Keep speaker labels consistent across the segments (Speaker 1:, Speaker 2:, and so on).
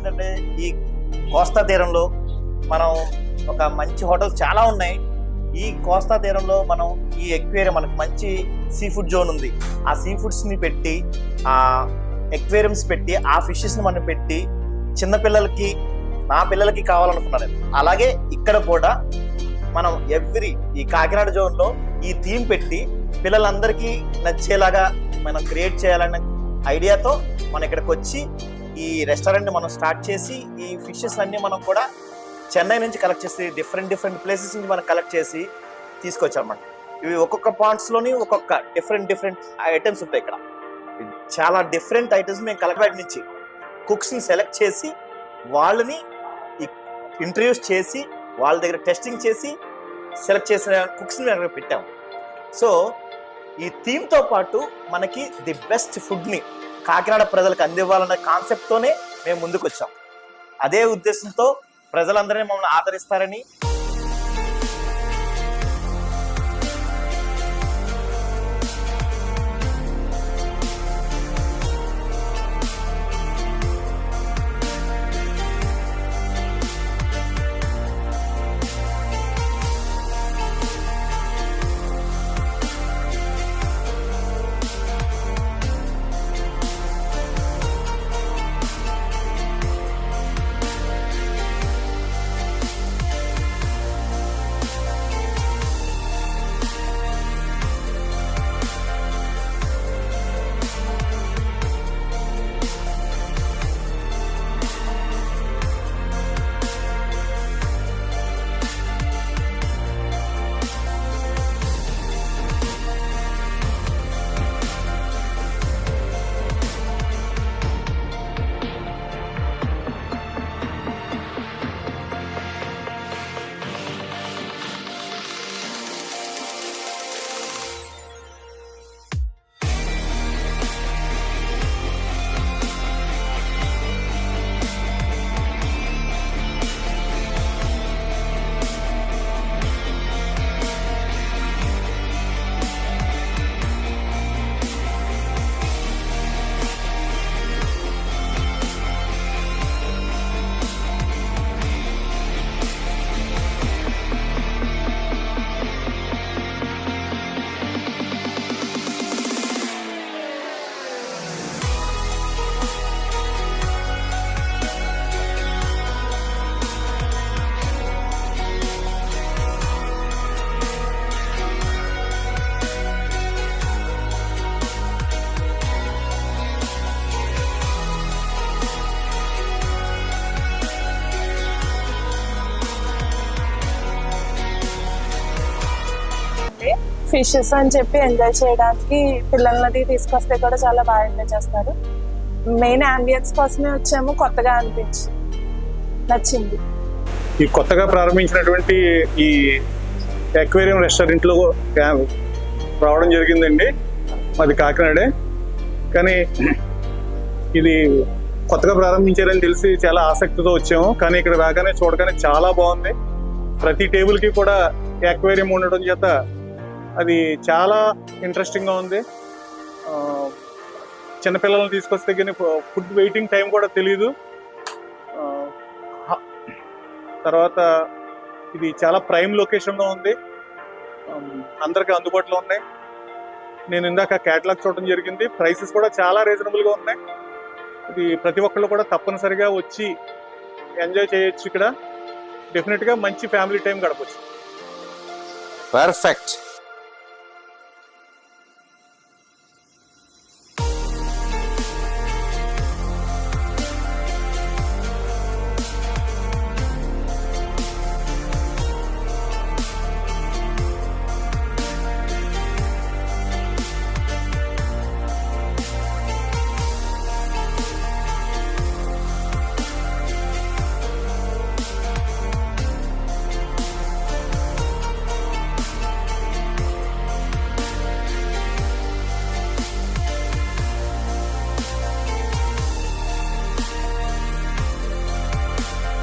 Speaker 1: ఏంటంటే ఈ కోస్తా తీరంలో మనం ఒక మంచి హోటల్స్ చాలా ఉన్నాయి. ఈ కోస్తా తీరంలో మనం ఈ ఎక్వేరియం మనకు మంచి సీ ఫుడ్ జోన్ ఉంది. ఆ సీ ఫుడ్స్ని పెట్టి ఆ ఎక్వేరియంస్ పెట్టి ఆ ఫిషెస్ని మనం పెట్టి చిన్నపిల్లలకి నా పిల్లలకి కావాలనుకున్నాను అలాగే ఇక్కడ కూడా మనం ఎవ్రీ ఈ కాకినాడ జోన్లో ఈ థీమ్ పెట్టి పిల్లలందరికీ నచ్చేలాగా మనం క్రియేట్ చేయాలనే ఐడియాతో మనం ఇక్కడికి వచ్చి ఈ రెస్టారెంట్ మనం స్టార్ట్ చేసి ఈ ఫిషెస్ అన్నీ మనం కూడా చెన్నై నుంచి కలెక్ట్ చేసి డిఫరెంట్ డిఫరెంట్ ప్లేసెస్ నుంచి మనం కలెక్ట్ చేసి తీసుకొచ్చామన్నమాట. ఇవి ఒక్కొక్క పాయింట్స్లోని ఒక్కొక్క డిఫరెంట్ డిఫరెంట్ ఐటమ్స్ ఉంటాయి ఇక్కడ. చాలా డిఫరెంట్ ఐటమ్స్ మేము కలెక్ట్ నుంచి కుక్స్ని సెలెక్ట్ చేసి వాళ్ళని ఇంట్రడ్యూస్ చేసి వాళ్ళ దగ్గర టెస్టింగ్ చేసి సెలెక్ట్ చేసిన కుక్స్ని మేము అక్కడ పెట్టాము. సో ఈ థీమ్తో పాటు మనకి ది బెస్ట్ ఫుడ్ని కాకినాడ ప్రజలకు అందివ్వాలనే కాన్సెప్ట్తోనే మేము ముందుకు వచ్చాం అదే ఉద్దేశంతో ప్రజలందరినీ మమ్మల్ని ఆదరిస్తారని
Speaker 2: ఫిషెస్ అని చెప్పి ఎంజాయ్ చేయడానికి పిల్లలది తీసుకొస్తే కూడా చాలా బాగా ఎంజాయ్ చేస్తారు. మెయిన్ అంబియన్స్ కోసమే వచ్చాము కొత్తగా అనిపించి నచ్చింది.
Speaker 3: ఈ కొత్తగా ప్రారంభించినటువంటి ఈ ఎక్వేరియం రెస్టారెంట్లో క్యా- రావడం జరిగిందండి. మాది కాకినాడే. కానీ ఇది కొత్తగా ప్రారంభించారని తెలిసి చాలా ఆసక్తితో వచ్చాము. కానీ ఇక్కడ రాగానే చూడగానే చాలా బాగుంది. ప్రతి టేబుల్కి కూడా ఎక్వేరియం ఉండడం చేత అది చాలా ఇంట్రెస్టింగ్గా ఉంది. చిన్నపిల్లల్ని తీసుకొస్తే కానీ ఫుడ్ వెయిటింగ్ టైం కూడా తెలియదు తర్వాత ఇది చాలా ప్రైమ్ లొకేషన్లో ఉంది. అందరికీ అందుబాటులో ఉన్నాయి. నేను ఇందాక క్యాటలాగ్ చూడడం జరిగింది. ప్రైసెస్ కూడా చాలా రీజనబుల్గా ఉన్నాయి. ఇది ప్రతి ఒక్కళ్ళు కూడా తప్పనిసరిగా వచ్చి ఎంజాయ్ చేయొచ్చు ఇక్కడ. డెఫినెట్గా మంచి ఫ్యామిలీ టైం గడపచ్చు.
Speaker 4: పర్ఫెక్ట్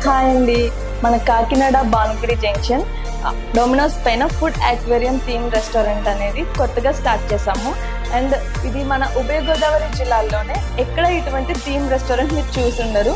Speaker 5: హాయ్ అండి. మన కాకినాడ బాలగిరి జంక్షన్. డొమినోస్ పైన ఫుడ్ అక్వేరియం థీమ్ రెస్టారెంట్ అనేది కొత్తగా స్టార్ట్ చేసాము అండ్ ఇది మన ఉభయ గోదావరి జిల్లాల్లోనే ఎక్కడ ఇటువంటి థీమ్ రెస్టారెంట్ మీరు ఉండరు.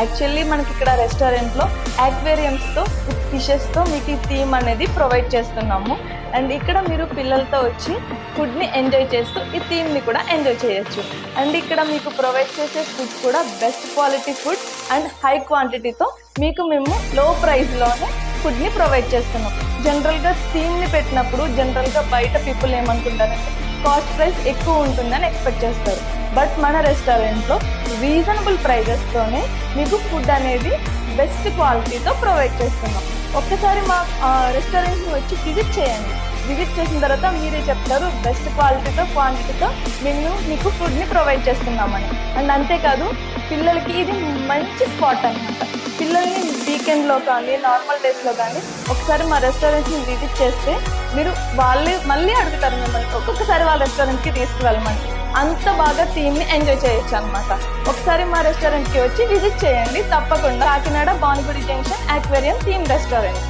Speaker 5: యాక్చువల్లీ మనకి ఇక్కడ రెస్టారెంట్లో యాక్వేరియంస్తో ఫిషెస్తో మీకు ఈ థీమ్ అనేది ప్రొవైడ్ చేస్తున్నాము. అండ్ ఇక్కడ మీరు పిల్లలతో వచ్చి ఫుడ్ని ఎంజాయ్ చేస్తూ ఈ థీమ్ని కూడా ఎంజాయ్ చేయొచ్చు. అండ్ ఇక్కడ మీకు ప్రొవైడ్ చేసే ఫుడ్ కూడా best quality food and high క్వాంటిటీతో మీకు మేము లో ప్రైస్లోనే ఫుడ్ని ప్రొవైడ్ చేస్తున్నాం. జనరల్గా థీమ్ని పెట్టినప్పుడు జనరల్గా బయట పీపుల్ ఏమనుకుంటారంటే కాస్ట్ ప్రైస్ ఎక్కువ ఉంటుందని ఎక్స్పెక్ట్ చేస్తారు. బట్ మన రెస్టారెంట్లో రీజనబుల్ ప్రైజెస్తోనే మీకు ఫుడ్ అనేది బెస్ట్ క్వాలిటీతో ప్రొవైడ్ చేస్తున్నాం. ఒక్కసారి మా రెస్టారెంట్ని వచ్చి విజిట్ చేయండి. విజిట్ చేసిన తర్వాత మీరే చెప్తారు బెస్ట్ క్వాలిటీతో క్వాంటిటీతో మేము మీకు ఫుడ్ని ప్రొవైడ్ చేస్తున్నామని. అండ్ అంతేకాదు పిల్లలకి ఇది మంచి స్పాట్ అనమాట పిల్లల్ని వీకెండ్లో కానీ నార్మల్ డేస్లో కానీ ఒకసారి మా రెస్టారెంట్ని విజిట్ చేస్తే మీరు వాళ్ళే మళ్ళీ అడుగుతారు మిమ్మల్ని ఒక్కొక్కసారి వాళ్ళ రెస్టారెంట్కి తీసుకువెళ్ళమని. అంత బాగా థీమ్ని ఎంజాయ్ చేయొచ్చు అనమాట ఒకసారి మా రెస్టారెంట్కి వచ్చి విజిట్ చేయండి తప్పకుండా. Kakinada Banugudi junction aquarium theme restaurant.